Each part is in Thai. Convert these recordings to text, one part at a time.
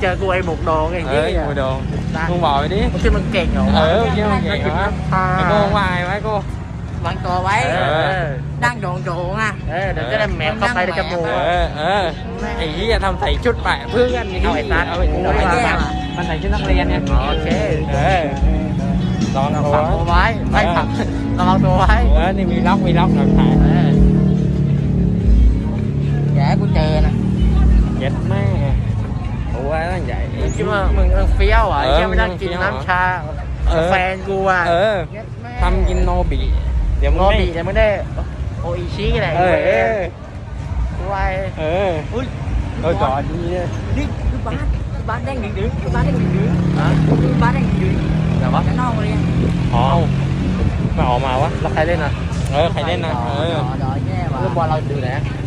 เจอกูไอ้บุกดองไอ้เอเหี้อยกูโดนมึงบอกไปดิมึงคิดมึงเก่งเหรอเออคิดว่ามึงเก่งเหรอวะไอ้โก้ว่าไงวะไอ้โก้วางตัวไว้เคิดว่ามึงเออเฟี้ยวอะเออแค่ไม่นั่งกินมึงเฟี้ยวน้ำชาเออ แฟนกูอะเออเย็ดแม่ทำกินโนบิเดี๋ยวโนมึงไม่บิยังไม่ได้โออิชิแหละเออเออไวเอออุ้ยเออจอดดีเนี่ย นี่คือบาสคือบาสแดงดึงดึงคือบาสแดงดึงดึงฮะคือบาสแดงดึงดึงแต่ว่าจะนอกเลยอ๋อมาออกมาวะแล้วใครเล่นอะเออใครเล่นนะเออ ดอดอแย่ว่ะเรื่องบอลเราดูไหนเ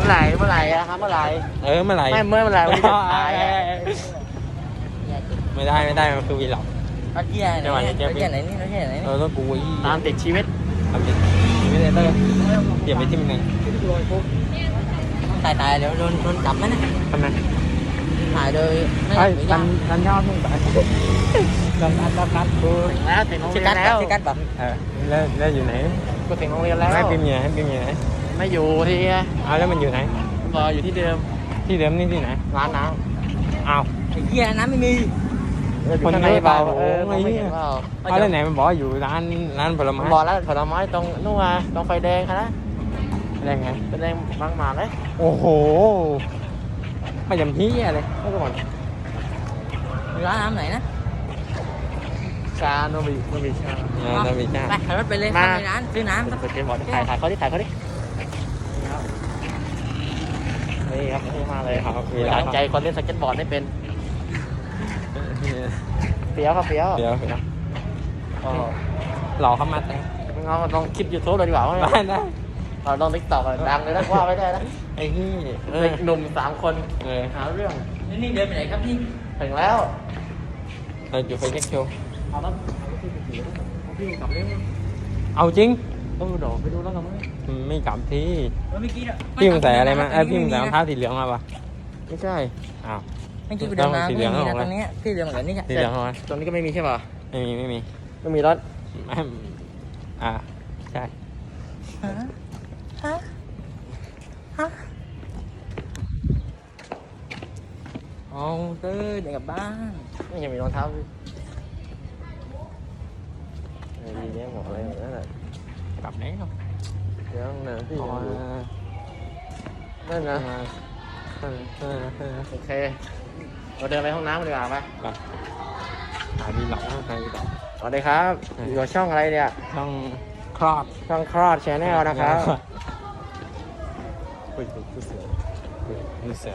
มื่อไหร่เมื่อไหร่อะครับเมื่อไหร่เออเมื่อไหร่ไม่เมื่อเมื่อไหร่วันที่จะตายอะไม่ได้ไม่ได้มันคือวีล็อกรถเหี้ยไหนเนี่ยรถเหี้ยไหนนี่รถเหี้ยไหนเอนี่อต้องกูอีตามติดชีวิตทำดิไม่ได้เตอร์เดี๋ยวไปที่มันไงตายตายเดี๋ยวโดนโดนจับไหมนะทำไมถ่ายโดยไม่ไอ้ไม่กัยานกกันยอดมึงไปกันอัดรับรับกูถึงแล้วถึงโรงชื่เรีอยนกัดแล้วชื่อกัดแบบเออแล้วแล้วอยู่ไหนกูถึงโรงเรียนแล้วให้พิมพ์อยู่ไหนให้พิมพ์อยู่ ไหนไม่อยู่ที่เอาแล้วมันอยู่ไหนรออยู่ที่เดิมที่เดิมนี่ที่ไหนร้านน้อ้าวไอ้เหี้ยน้ำไม่มีำคนเยอะเปล่าเออโอ้ไม่ยเห็นเปล่าเอาแล้วไหนมันบอกว่าอยู่ร้านร้านผลไม้บอกแล้วผลไม้ตรงนู่นมาตรงไฟแดงค่ะนะอะไรไงไฟแดงบางหมาเลยโอ้โหไม่ยำที่อะไรเมื่อก่อนร้านน้ำไหนนะชาโนบิโนบิชาเออนาฬิกาไปขับรถไปเลยมาเข้าในร้านซื้อน้ำสเก็ตบอร์ดถ่ายถ่ายเขาดิถ่ายเขาดิ นี่ครับนี่มาเลยครับมีตั้งใจคนเล่นสเก็ตบอร์ดไม่เป็นเฟี้ยวครับเฟี้ยวเดี๋ยวเดี๋ยวก็หลอกเข้ามาแต่มึงเอาลองคลิปยูทูบเลยดีกว่าว่าได้ได้เราลองติ๊กต็อกดังเลยนะว่าไม่ได้นะไอ้ที่เออเด็กหนุ่มสามคนเออหาเรื่องนี่นี่เดินไปไหนครับพี่ถึงแล้วเราอยู่ไฟเช็คโชว์เอาแล้วเอาพี่ไปขี่รถเอาพี่กลับเร็วเอาจริงเออเดี๋ยวไปดูแล้วกันมั้ยไม่กลับที่เมื่อกี้พี่มึงใส่อะไรมาเอ้ยพี่มึงใส่รองเท้าสีเหลืองมาปะไม่ใช่อ้าว เมื่อกี้กูเดินมาสีไม่เหลืองมีเอานะไว้ตรงนี้ที่เดินเหมือนกันนี่สีเหลืองเอาไว้ตรงนี้ก็ไม่มีใช่ป่ะไม่มีไม่มีไม่มีรถไม่อ่าใช่ฮะฮะฮะเอาเต้ยเดี๋ยวกลับบ้านไม่ยังมีรองเท้าเลยเออดีเนี่ยหมดเลยนั่นแหละกลับแล้วเดี๋ยวนะพี่อ๋อยังอยู่นั่นนะเออเออเออโอเค เราเดินไปห้องน้ำกันดีกว่าไหมไปหาดีหลอกหาดีหลอกสวัสดีครับอยู่กับช่องอะไรเนี่ยต้องคลอด ช่องคลอดชแนลนะครับอุ้ยรู้สึกรู้สึก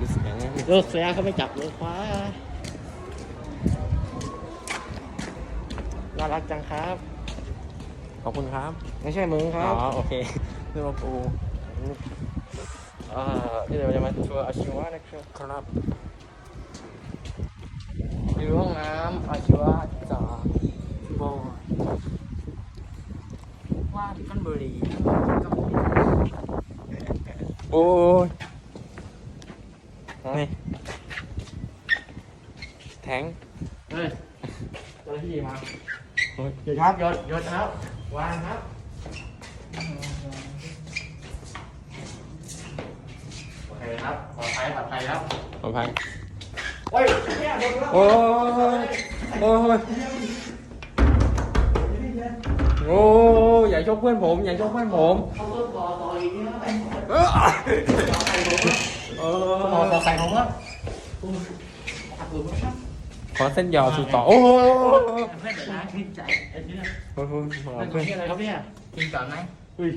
รู้สึกยังไงลูกเสือเขาไม่จับมือคว้าน่ารักจังครับ ขอบคุณครับ ไม่ใช่มึงคอ๋รับอโอเคนึกว่ากูเอ่อที่เดี๋ยวจะมาทัวร์อาชีวะนะครับครับอยู่ห้องน้ำอาชีวะจากบอว่าที่กันบุรีโอ้ยนี่แทง เฮ้ยเจ้าหน้าที่มาโอ้ยหยุดครับหยุดหยุดครับ วางครับโอเคครับปลอดภัยปลอดภัยครับขออภัยโอ้ยเนี่ยโดนแล้วโอ้ยโอ้ยโอ้ยอย่าชกเพื่อนผม อย่าชกเพื่อนผมเขาเริ่มต่อต่ออีกนี่แล้วไอ้เออเอต่ออต่อใส่ผมแล้วตัดปืนมั้งครับ ขอเส้นยาวสู่ต่อ โอ้ยเพื่อนเดี๋ยวนะขึ้นใจไอ้เพื่อนโอ้ยนั่นคืออะไรครับเนี่ยกินก่อนไหมอุ้ย